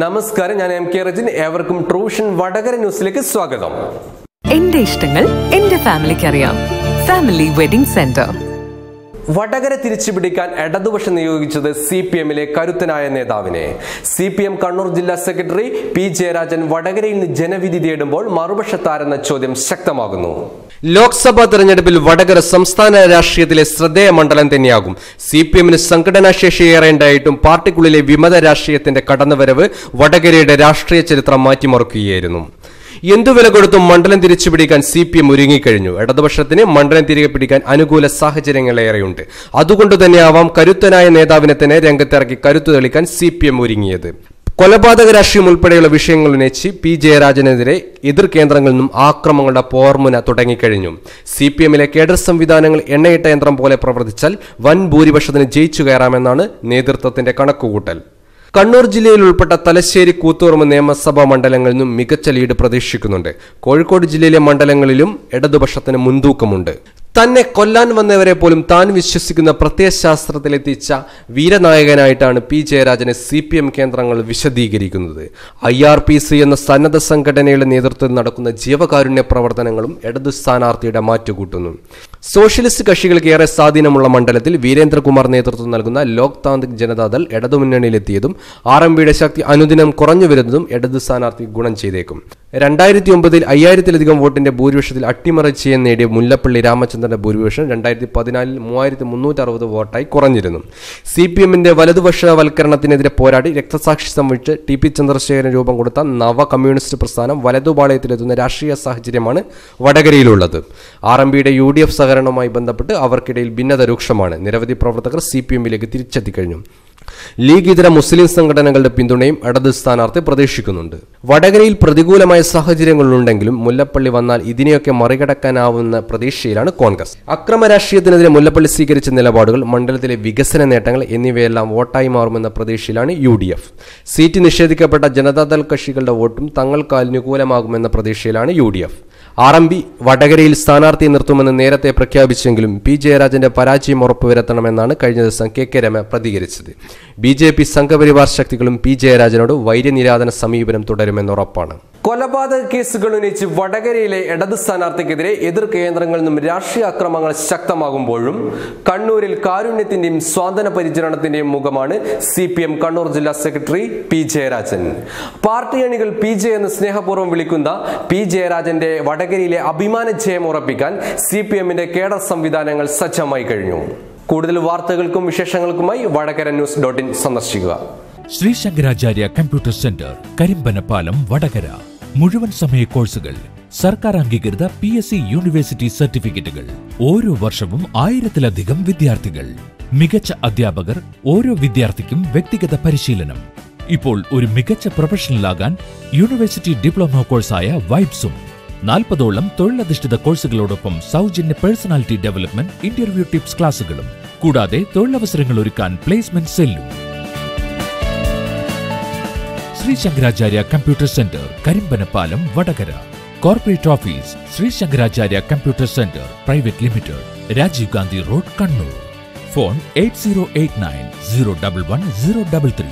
നമസ്കാരം ഞാൻ M K Rajin ഏവർക്കും ട്രൂഷൻ വടകര ന്യൂസിലേക്ക് സ്വാഗതം. എന്റെ ഇഷ്ടങ്ങൾ എന്റെ ഫാമിലിക്ക് അറിയാം ഫാമിലി വെഡിംഗ് സെന്റർ. വടകര തിരിച്ചുപിടിക്കാൻ ഇടതുപക്ഷം നിയോഗിച്ചത് സി പി എമ്മിലെ കരുത്തനായ നേതാവിനെ. സി പി എം കണ്ണൂർ ജില്ലാ സെക്രട്ടറി പി ജയരാജൻ വടകരയിൽ നിന്ന് ജനവിധി തേടുമ്പോൾ മറുപക്ഷത്താരെന്ന ചോദ്യം ശക്തമാകുന്നു. ലോക്സഭാ തെരഞ്ഞെടുപ്പിൽ വടകര സംസ്ഥാന രാഷ്ട്രീയത്തിലെ ശ്രദ്ധേയ മണ്ഡലം തന്നെയാകും. സി പി എമ്മിന് സംഘടനാശേഷി ഏറേണ്ടായിട്ടും പാർട്ടിക്കുള്ളിലെ വിമത രാഷ്ട്രീയത്തിന്റെ കടന്നുവരവ് വടകരയുടെ രാഷ്ട്രീയ ചരിത്രം മാറ്റിമറിക്കുകയായിരുന്നു. എന്തു വില കൊടുത്തും മണ്ഡലം തിരിച്ചു പിടിക്കാൻ സി പി എം ഒരുങ്ങിക്കഴിഞ്ഞു. ഇടതുപക്ഷത്തിന് മണ്ഡലം തിരികെ പിടിക്കാൻ അനുകൂല സാഹചര്യങ്ങളേറെയുണ്ട് അതുകൊണ്ട് തന്നെയാവാം കരുത്തനായ നേതാവിനെ തന്നെ രംഗത്തിറക്കി കരുത്തു തെളിക്കാൻ സി പി എം ഒരുങ്ങിയത്. കൊലപാതക രാഷ്ട്രീയം ഉൾപ്പെടെയുള്ള വിഷയങ്ങൾ ഉന്നയിച്ച് പി ജയരാജനെതിരെ എതിർ കേന്ദ്രങ്ങളിൽ നിന്നും ആക്രമങ്ങളുടെ പോർമുന തുടങ്ങിക്കഴിഞ്ഞു. സി പി എമ്മിലെ കേഡർ സംവിധാനങ്ങൾ എണ്ണയിട്ട യന്ത്രം പോലെ പ്രവർത്തിച്ചാൽ വൻ ഭൂരിപക്ഷത്തിന് ജയിച്ചു കയറാമെന്നാണ് നേതൃത്വത്തിന്റെ കണക്കുകൂട്ടൽ. കണ്ണൂർ ജില്ലയിൽ ഉൾപ്പെട്ട തലശ്ശേരി കൂത്തുപറമ്പ് നിയമസഭാ മണ്ഡലങ്ങളിൽ നിന്നും മികച്ച ലീഡ് പ്രതീക്ഷിക്കുന്നുണ്ട്. കോഴിക്കോട് ജില്ലയിലെ മണ്ഡലങ്ങളിലും ഇടതുപക്ഷത്തിന് മുൻതൂക്കമുണ്ട്. തന്നെ കൊല്ലാൻ വന്നവരെ പോലും താൻ വിശ്വസിക്കുന്ന പ്രത്യയശാസ്ത്രത്തിലെത്തിച്ച വീരനായകനായിട്ടാണ് പി ജയരാജനെ സി പി എം കേന്ദ്രങ്ങൾ വിശദീകരിക്കുന്നത്. ഐ ആർ പി സി എന്ന സന്നദ്ധ സംഘടനയുടെ നേതൃത്വത്തിൽ നടക്കുന്ന ജീവകാരുണ്യ പ്രവർത്തനങ്ങളും ഇടതു സ്ഥാനാർത്ഥിയുടെ മാറ്റുകൂട്ടുന്നു. സോഷ്യലിസ്റ്റ് കക്ഷികൾക്ക് ഏറെ സ്വാധീനമുള്ള മണ്ഡലത്തിൽ വീരേന്ദ്രകുമാർ നേതൃത്വം നൽകുന്ന ലോക് താന്ത്രിക് ജനതാദൾ ഇടതുമുന്നണിയിലെത്തിയതും ആർ എം പിയുടെ ശക്തി അനുദിനം കുറഞ്ഞു വരുന്നതും ഇടതു സ്ഥാനാർത്ഥി ഗുണം ചെയ്തേക്കും. രണ്ടായിരത്തി ഒമ്പതിൽ അയ്യായിരത്തിലധികം വോട്ടിന്റെ ഭൂരിപക്ഷത്തിൽ അട്ടിമറിച്ചയെ നേടിയ മുല്ലപ്പള്ളി രാമചന്ദ്രന്റെ ഭൂരിപക്ഷം രണ്ടായിരത്തി പതിനാലിൽ മൂവായിരത്തി മുന്നൂറ്റി അറുപത് വോട്ടായി കുറഞ്ഞിരുന്നു. സി പി എമ്മിന്റെ വലതുപക്ഷവൽക്കരണത്തിനെതിരെ പോരാടി രക്തസാക്ഷി സംവഹിച്ച് ടി പി ചന്ദ്രശേഖരൻ രൂപം കൊടുത്ത നവ കമ്മ്യൂണിസ്റ്റ് പ്രസ്ഥാനം വലതുപാളയത്തിലെത്തുന്ന രാഷ്ട്രീയ സാഹചര്യമാണ് വടകരയിലുള്ളത്. ആർ എം പിയുടെ യു ഡി എഫ് സഹകരണവുമായി ബന്ധപ്പെട്ട് അവർക്കിടയിൽ ഭിന്നത രൂക്ഷമാണ്. നിരവധി പ്രവർത്തകർ സി പി എമ്മിലേക്ക് തിരിച്ചെത്തിക്കഴിഞ്ഞു. ലീഗ് ഇതര മുസ്ലിം സംഘടനകളുടെ പിന്തുണയും ഇടത് സ്ഥാനാർത്ഥി പ്രതീക്ഷിക്കുന്നുണ്ട്. വടകരയിൽ പ്രതികൂലമായ സാഹചര്യങ്ങളുണ്ടെങ്കിലും മുല്ലപ്പള്ളി വന്നാൽ ഇതിനെയൊക്കെ മറികടക്കാനാവുന്ന പ്രതീക്ഷയിലാണ് കോൺഗ്രസ്. അക്രമ രാഷ്ട്രീയത്തിനെതിരെ മുല്ലപ്പള്ളി സ്വീകരിച്ച നിലപാടുകൾ മണ്ഡലത്തിലെ വികസന നേട്ടങ്ങൾ എന്നിവയെല്ലാം വോട്ടായി മാറുമെന്ന പ്രതീക്ഷയിലാണ് യു ഡി എഫ് സീറ്റ് നിഷേധിക്കപ്പെട്ട ജനതാദൾ കക്ഷികളുടെ വോട്ടും തങ്ങൾക്ക് അനുകൂലമാകുമെന്ന പ്രതീക്ഷയിലാണ് U D F R M P വടകരയിൽ സ്ഥാനാർത്ഥിയെ നിർത്തുമെന്ന് നേരത്തെ പ്രഖ്യാപിച്ചെങ്കിലും പി ജയരാജന്റെ പരാജയം ഉറപ്പുവരുത്തണമെന്നാണ് കഴിഞ്ഞ ദിവസം കെ കെ രമ പ്രതികരിച്ചത്. ബി ജെ പി സംഘപരിവാർ ശക്തികളും പി ജയരാജനോട് വൈര്യനിരാധന സമീപനം തുടരുമെന്ന് ഉറപ്പാണ്. കൊലപാതക കേസുകൾ ഉന്നയിച്ച് വടകരയിലെ ഇടത് സ്ഥാനാർത്ഥിക്കെതിരെ എതിർ കേന്ദ്രങ്ങളിൽ നിന്നും രാഷ്ട്രീയ അക്രമങ്ങൾ ശക്തമാകുമ്പോഴും കണ്ണൂരിൽ കാരുണ്യത്തിന്റെയും സ്വാതന്ത്ര്യ പരിചരണത്തിന്റെയും മുഖമാണ് സി പി എം കണ്ണൂർ ജില്ലാ സെക്രട്ടറി പി ജയരാജൻ. പാർട്ടി അണികൾ പി ജെ എന്ന് സ്നേഹപൂർവം വിളിക്കുന്ന പി ജയരാജന്റെ വടകരയിലെ അഭിമാന ജയം ഉറപ്പിക്കാൻ സി പി എമ്മിന്റെ കേഡർ സംവിധാനങ്ങൾ സജ്ജമായി കഴിഞ്ഞു. കൂടുതൽ വാർത്തകൾക്കും വിശേഷങ്ങൾക്കുമായി വടകര ന്യൂസ് ഡോട്ട് ഇൻ സന്ദർശിക്കുക. Sree Shankaracharya computer centre Karimpanapalam Vadakara. മുഴുവൻ സമയ കോഴ്സുകൾ സർക്കാർ അംഗീകൃത പി എസ് സി യൂണിവേഴ്സിറ്റി സർട്ടിഫിക്കറ്റുകൾ ഓരോ വർഷവും ആയിരത്തിലധികം വിദ്യാർത്ഥികൾ. മികച്ച അധ്യാപകർ ഓരോ വിദ്യാർത്ഥിക്കും വ്യക്തിഗത പരിശീലനം. ഇപ്പോൾ ഒരു മികച്ച പ്രൊഫഷണലാകാൻ യൂണിവേഴ്സിറ്റി ഡിപ്ലോമ കോഴ്സായ വൈബ്സും നാൽപ്പതോളം തൊഴിലധിഷ്ഠിത കോഴ്സുകളോടൊപ്പം സൗജന്യ പേഴ്സണാലിറ്റി ഡെവലപ്മെന്റ് ഇന്റർവ്യൂ ടിപ്സ് ക്ലാസുകളും കൂടാതെ തൊഴിലവസരങ്ങൾ ഒരുക്കാൻ പ്ലേസ്മെന്റ് സെല്ലും Shri Shankaracharya computer centre Karimbanapalam Vadakara corporate office Shri Shankaracharya computer centre private limited Rajiv Gandhi road Kannur phone eight zero eight nine zero double one zero double three